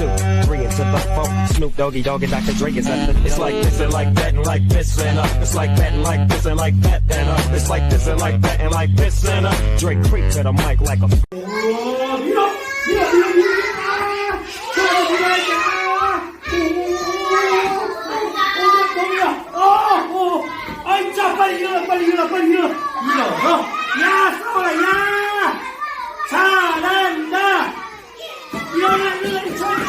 two, three into the four. Snoop Doggy Dogg and Dr. Dre is at the. It's like this and like that and like this and up. It's like that and like this and like that and up. It's like this and like that and like this and up. Drake creep to the mic like a. படிக்கிறோம் படிக்கிறோம் படிக்கிறோம் யா சோழ யா சாரந்தா இவன்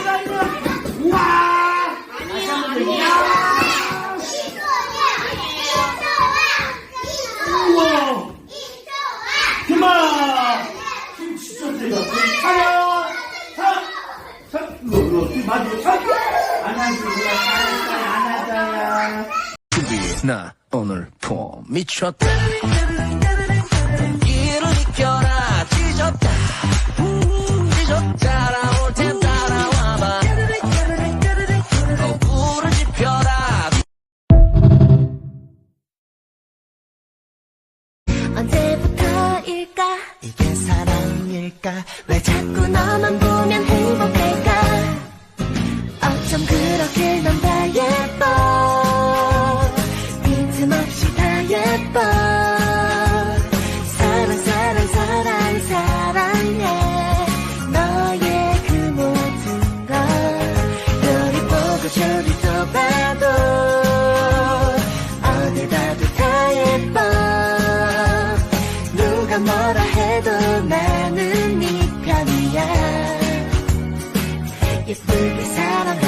맞아 나 오늘 폼 미쳤다. 일을 지켜라. 찢었다. 찢었다. 따라올 템 따라와봐. 어, 불을 지펴라. 언제부터일까? 이게 사랑일까? 왜 자꾸 너만 보면 행복할까 어쩜 그렇게 넌 다 예뻐. 빈틈없이 다 예뻐. 사랑 사랑 사랑 사랑해. 너의 그 모든 걸 너를 보고 저리 또 봐도 어딜 봐도 다 예뻐. 누가 뭐라 해도 나는 네 편이야. 예쁘게 라리라리라